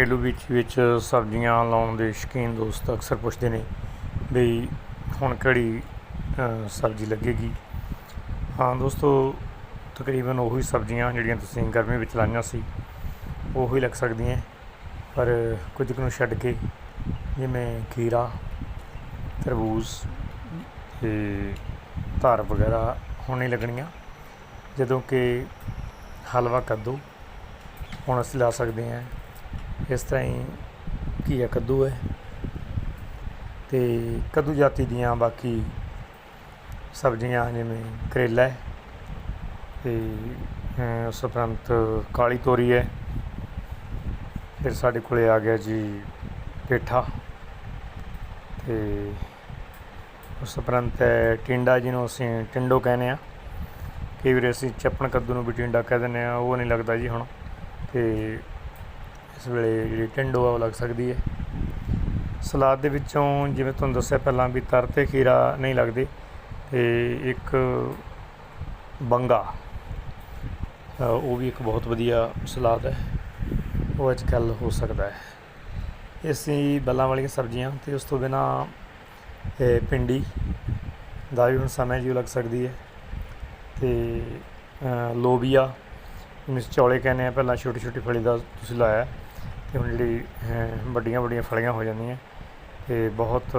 ਘਰੇਲੂ ਵਿੱਚ ਵਿੱਚ ਸਬਜ਼ੀਆਂ ਲਾਉਣ ਦੇ ਸ਼ੌਕੀਨ ਦੋਸਤ ਅਕਸਰ ਪੁੱਛਦੇ ਨੇ ਵੀ ਹੁਣ ਕਿਹੜੀ ਸਬਜ਼ੀ ਲੱਗੇਗੀ? ਹਾਂ ਦੋਸਤੋ, ਤਕਰੀਬਨ ਉਹੀ ਸਬਜ਼ੀਆਂ ਜਿਹੜੀਆਂ ਤੁਸੀਂ ਗਰਮੀ ਵਿੱਚ ਲਾਈਆਂ ਸੀ, ਉਹੀ ਲੱਗ ਸਕਦੀਆਂ ਪਰ ਕੁਝ ਕੁ ਨੂੰ ਛੱਡ ਕੇ ਜਿਵੇਂ ਖੀਰਾ, ਤਰਬੂਜ਼ ਤੇ ਧਾਰ ਵਗੈਰਾ ਹੁਣ ਨਹੀਂ ਲੱਗਣੀਆਂ। ਜਦੋਂ ਕਿ ਹਲਵਾ ਕੱਦੂ ਹੁਣ ਅਸੀਂ ਲਾ ਸਕਦੇ ਹਾਂ। ਇਸ ਤਰ੍ਹਾਂ ਹੀ ਘੀਆ ਕੱਦੂ ਹੈ। ਤੇ ਕੱਦੂ ਜਾਤੀ ਦੀਆਂ ਬਾਕੀ ਸਬਜ਼ੀਆਂ ਜਿਵੇਂ ਕਰੇਲਾ ਹੈ ਤੇ ਉਸ ਉਪਰੰਤ ਕਾਲੀ ਤੋਰੀ ਹੈ। ਫਿਰ ਸਾਡੇ ਕੋਲੇ ਆ ਗਿਆ ਜੀ ਪੇਠਾ ਤੇ ਉਸ ਉਪਰੰਤ ਹੈ ਟਿੰਡਾ ਜਿਹਨੂੰ ਅਸੀਂ ਟਿੰਡੋ ਕਹਿੰਦੇ ਆ ਕਈ ਵਾਰ ਅਸੀਂ ਚੱਪਣ ਕੱਦੂ ਨੂੰ ਵੀ ਟਿੰਡਾ ਕਹਿ ਦਿੰਦੇ ਆ ਉਹ ਨਹੀਂ ਲੱਗਦਾ ਜੀ ਹੁਣ। ਤੇ ਇਸ ਵੇਲੇ ਜਿਹੜੀ ਟਿੰਡੋ ਆ ਉਹ ਲੱਗ ਸਕਦੀ ਹੈ। ਸਲਾਦ ਦੇ ਵਿੱਚੋਂ ਜਿਵੇਂ ਤੁਹਾਨੂੰ ਦੱਸਿਆ ਪਹਿਲਾਂ ਵੀ ਤਰ ਤੇ ਖੀਰਾ ਨਹੀਂ ਲੱਗਦੇ ਤੇ ਇੱਕ ਬੰਗਾ ਉਹ ਵੀ ਇੱਕ ਬਹੁਤ ਵਧੀਆ ਸਲਾਦ ਹੈ। ਉਹ ਅੱਜ ਕੱਲ੍ਹ ਹੋ ਸਕਦਾ ਹੈ। ਇਹ ਬੱਲਾਂ ਵਾਲੀਆਂ ਸਬਜ਼ੀਆਂ ਤੇ ਉਸ ਤੋਂ ਬਿਨਾ ਪਿੰਡੀ ਦਾ ਵੀ ਹੁਣ ਸਮਾਂ ਜੀ ਲੱਗ ਸਕਦੀ ਹੈ। ਤੇ ਲੋਬੀਆ ਜਿਹਨੂੰ ਚੌਲੇ ਕਹਿੰਦੇ ਆ ਪਹਿਲਾਂ ਛੋਟੀ ਛੋਟੀ ਫਲੀ ਦਾ ਤੁਸੀਂ ਲਾਇਆ। ਅਤੇ ਹੁਣ ਜਿਹੜੀ ਵੱਡੀਆਂ ਵੱਡੀਆਂ ਫਲੀਆਂ ਹੋ ਜਾਂਦੀਆਂ। ਅਤੇ ਬਹੁਤ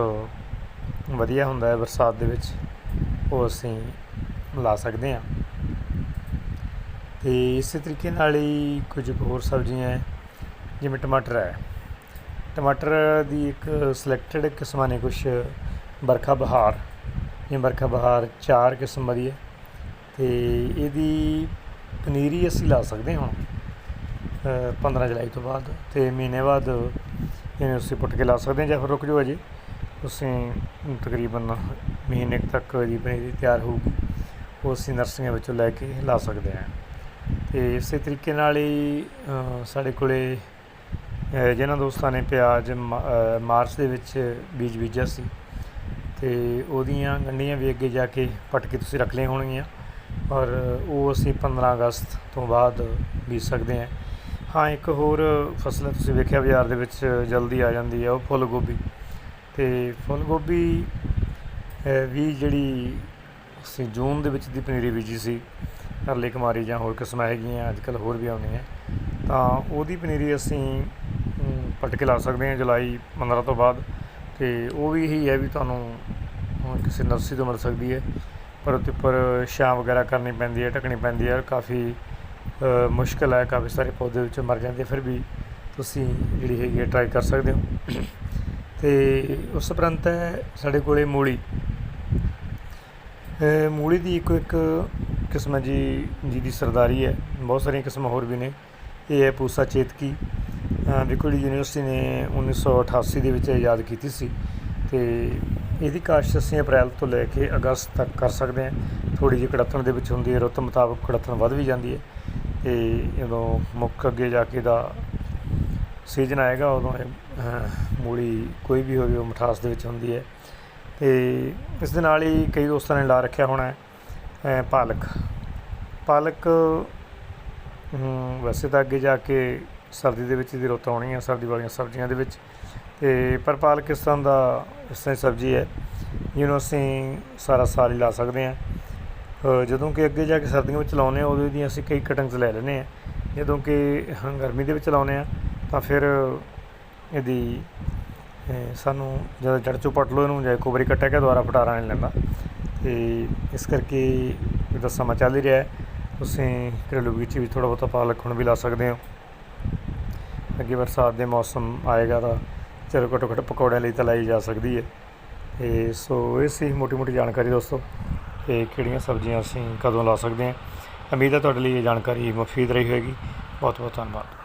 ਵਧੀਆ ਹੁੰਦਾ ਹੈ ਬਰਸਾਤ ਦੇ ਵਿੱਚ। ਉਹ ਅਸੀਂ ਲਾ ਸਕਦੇ ਹਾਂ। ਤੇ ਇਸੇ ਤਰੀਕੇ ਨਾਲ ਹੀ ਕੁਝ ਹੋਰ ਸਬਜ਼ੀਆਂ ਹੈ, ਜਿਵੇਂ ਟਮਾਟਰ ਹੈ। ਟਮਾਟਰ ਦੀ ਇੱਕ ਸਿਲੈਕਟਡ ਕਿਸਮਾਂ ਨੇ ਕੁਝ ਬਰਖਾ ਬਹਾਰ। ਇਹ ਬਰਖਾ ਬਹਾਰ ਚਾਰ ਕਿਸਮ ਦੀ ਹੈ। ਤੇ ਇਹਦੀ ਪਨੀਰੀ ਅਸੀਂ ਲਾ ਸਕਦੇ ਹਾਂ ਹੁਣ। 15 ਜੁਲਾਈ ਤੋਂ ਬਾਅਦ ਤੇ ਮਹੀਨੇ ਬਾਅਦ ਇਹਨੂੰ ਅਸੀਂ ਪੁੱਟ ਕੇ ਲਾ ਸਕਦੇ ਹਾਂ ਜਾਂ ਫਿਰ ਰੁਕ ਜਾਓ ਅਜੇ ਤੁਸੀਂ ਤਕਰੀਬਨ ਮਹੀਨੇ ਕੁ ਤੱਕ ਦੀ ਪਨੀਰੀ ਤਿਆਰ ਹੋਊਗੀ ਉਹ ਅਸੀਂ ਨਰਸਰੀਆਂ ਵਿੱਚੋਂ ਲੈ ਕੇ ਲਾ ਸਕਦੇ ਹਾਂ। ਤੇ ਇਸੇ ਤਰੀਕੇ ਨਾਲ ਹੀ ਸਾਡੇ ਕੋਲੇ ਅ, ਜਿਨ੍ਹਾਂ ਦੋਸਤਾਂ ਨੇ ਪਿਆਜ਼ ਮਾਰਚ ਦੇ ਵਿੱਚ ਬੀਜ ਬੀਜਿਆ ਸੀ ਤੇ ਉਹਦੀਆਂ ਗੰਢੀਆਂ ਵੀ ਅੱਗੇ ਜਾ ਕੇ ਪਟ ਕੇ ਤੁਸੀਂ ਰੱਖ ਲਈਆਂ ਹੋਣਗੀਆਂ ਔਰ ਉਹ ਅਸੀਂ 15 ਅਗਸਤ ਤੋਂ ਬਾਅਦ ਬੀਜ ਸਕਦੇ ਹਾਂ। ਹਾਂ, ਇੱਕ ਹੋਰ ਫਸਲ ਤੁਸੀਂ ਵੇਖਿਆ ਬਾਜ਼ਾਰ ਦੇ ਵਿੱਚ ਜਲਦੀ ਆ ਜਾਂਦੀ ਹੈ, ਉਹ ਫੁੱਲ ਗੋਭੀ। ਤੇ ਫੁੱਲ ਗੋਭੀ ਵੀ ਜਿਹੜੀ ਅਸੀਂ ਜੂਨ ਦੇ ਵਿੱਚ ਦੀ ਪਨੀਰੀ ਬੀਜੀ ਸੀ ਅਰਲੀ ਕੁਮਾਰੀ ਜਾਂ ਹੋਰ ਕਿਸਮਾਂ ਹੈਗੀਆਂ ਅੱਜ ਕੱਲ੍ਹ ਹੋਰ ਵੀ ਆਉਂਦੀਆਂ, ਤਾਂ ਉਹਦੀ ਪਨੀਰੀ ਅਸੀਂ ਪਟ ਕੇ ਲਾ ਸਕਦੇ ਹਾਂ ਜੁਲਾਈ 15 ਤੋਂ ਬਾਅਦ। ਤੇ ਉਹ ਵੀ ਇਹੀ ਹੈ ਵੀ ਤੁਹਾਨੂੰ ਕਿਸੇ ਨਰਸਰੀ ਤੋਂ ਮਿਲ ਸਕਦੀ ਹੈ, ਪਰ ਉਹਦੇ ਉੱਪਰ ਛਾਂ ਵਗੈਰਾ ਕਰਨੀ ਪੈਂਦੀ ਹੈ, ਢੱਕਣੀ ਪੈਂਦੀ ਹੈ ਕਾਫੀ ਮੁਸ਼ਕਲ ਹੈ ਕਾਫੀ ਸਾਰੇ ਪੌਦੇ ਵਿੱਚ ਮਰ ਜਾਂਦੇ ਫਿਰ ਵੀ ਤੁਸੀਂ ਜਿਹੜੀ ਹੈਗੀ ਹੈ ਟਰਾਈ ਕਰ ਸਕਦੇ ਹੋ। ਤੇ ਉਸ ਉਪਰੰਤ ਹੈ ਸਾਡੇ ਕੋਲੇ ਮੂਲੀ। ਮੂਲੀ ਦੀ ਇੱਕੋ ਇੱਕ ਕਿਸਮ ਹੈ ਜੀ ਜਿਹਦੀ ਸਰਦਾਰੀ ਹੈ। ਬਹੁਤ ਸਾਰੀਆਂ ਕਿਸਮਾਂ ਹੋਰ ਵੀ ਨੇ। ਇਹ ਹੈ ਪੂਸਾ ਚੇਤਕੀ। ਅ, ਵਿਕਟੋਰੀ ਯੂਨੀਵਰਸਿਟੀ ਨੇ 1988 ਦੇ ਵਿੱਚ ਯਾਦ ਕੀਤੀ ਸੀ। ਤੇ ਇਹਦੀ ਕਾਸ਼ਤ ਅਸੀਂ ਅਪ੍ਰੈਲ ਤੋਂ ਲੈ ਕੇ ਅਗਸਤ ਤੱਕ ਕਰ ਸਕਦੇ ਹਾਂ। ਥੋੜੀ ਜਿਹੀ ਕੜੱਤਣ ਦੇ ਵਿੱਚ ਹੁੰਦੀ ਹੈ ਰੁੱਤ ਮੁਤਾਬਕ ਕੜੱਤਣ ਵੱਧ ਵੀ ਜਾਂਦੀ ਹੈ। ਅਤੇ ਜਦੋਂ ਮੁੱਖ ਅੱਗੇ ਜਾ ਕੇ ਦਾ ਸੀਜ਼ਨ ਆਏਗਾ, ਉਦੋਂ ਇਹ ਮੂਲੀ ਕੋਈ ਵੀ ਹੋਵੇ ਉਹ ਮਿਠਾਸ ਦੇ ਵਿੱਚ ਹੁੰਦੀ ਹੈ। ਅਤੇ ਇਸ ਦੇ ਨਾਲ ਹੀ ਕਈ ਦੋਸਤਾਂ ਨੇ ਲਾ ਰੱਖਿਆ ਹੋਣਾ ਪਾਲਕ। ਪਾਲਕ ਵੈਸੇ ਤਾਂ ਅੱਗੇ ਜਾ ਕੇ ਸਰਦੀ ਦੇ ਵਿੱਚ ਦੀ ਰੁੱਤ ਆਉਣੀ ਹੈ, ਸਰਦੀ ਵਾਲੀਆਂ ਸਬਜ਼ੀਆਂ ਦੇ ਵਿੱਚ। ਤੇ ਪਰ ਪਾਲਕ ਇਸ ਤਰ੍ਹਾਂ ਦਾ ਇਸ ਤਰ੍ਹਾਂ ਦੀ ਸਬਜ਼ੀ ਹੈ, ਜਿਹਨੂੰ ਅਸੀਂ ਸਾਰਾ ਸਾਲ ਹੀ ਲਾ ਸਕਦੇ ਹਾਂ। ਜਦੋਂ ਕਿ ਅੱਗੇ ਜਾ ਕੇ ਸਰਦੀਆਂ ਵਿੱਚ ਲਾਉਂਦੇ ਹਾਂ ਉਦੋਂ ਦੀਆਂ ਅਸੀਂ ਕਈ ਕਟਿੰਗਸ ਲੈ ਲੈਂਦੇ ਹਾਂ। ਜਦੋਂ ਕਿ ਹਾਂ, ਗਰਮੀ ਦੇ ਵਿੱਚ ਲਾਉਂਦੇ ਹਾਂ ਤਾਂ ਫਿਰ ਇਹਦੀ ਸਾਨੂੰ ਜਦੋਂ ਜੜ ਚੋਂ ਪੱਟ ਲਓ ਇਹਨੂੰ ਜਾਂ ਇੱਕ ਵਾਰੀ ਕੱਟਿਆ ਗਿਆ ਦੁਬਾਰਾ ਫਟਾਰਾ ਨਹੀਂ ਲੈਂਦਾ। ਤੇ ਇਸ ਕਰਕੇ ਇਹਦਾ ਸਮਾਂ ਚੱਲ ਹੀ ਰਿਹਾ ਹੈ। ਤੁਸੀਂ ਘਰੇਲੂ ਬਗੀਚੇ ਵਿੱਚ ਥੋੜ੍ਹਾ ਬਹੁਤਾ ਪਾਲਕ ਹੁਣ ਵੀ ਲਾ ਸਕਦੇ ਹੋ। ਅੱਗੇ ਬਰਸਾਤ ਦੇ ਮੌਸਮ ਆਏਗਾ ਤਾਂ ਚਲੋ ਘੱਟੋ ਘੱਟ ਪਕੌੜਿਆਂ ਲਈ ਤਾਂ ਲਾਈ ਜਾ ਸਕਦੀ ਹੈ। ਤੇ ਸੋ ਇਹ ਸੀ ਮੋਟੀ ਮੋਟੀ ਜਾਣਕਾਰੀ ਦੋਸਤੋ। ਤੇ ਕਿਹੜੀਆਂ ਸਬਜ਼ੀਆਂ ਅਸੀਂ ਕਦੋਂ ਲਾ ਸਕਦੇ ਹਾਂ। ਉਮੀਦ ਹੈ ਤੁਹਾਡੇ ਲਈ ਇਹ ਜਾਣਕਾਰੀ ਮਫੀਦ ਰਹੀ ਹੋਵੇਗੀ ਬਹੁਤ ਬਹੁਤ ਧੰਨਵਾਦ।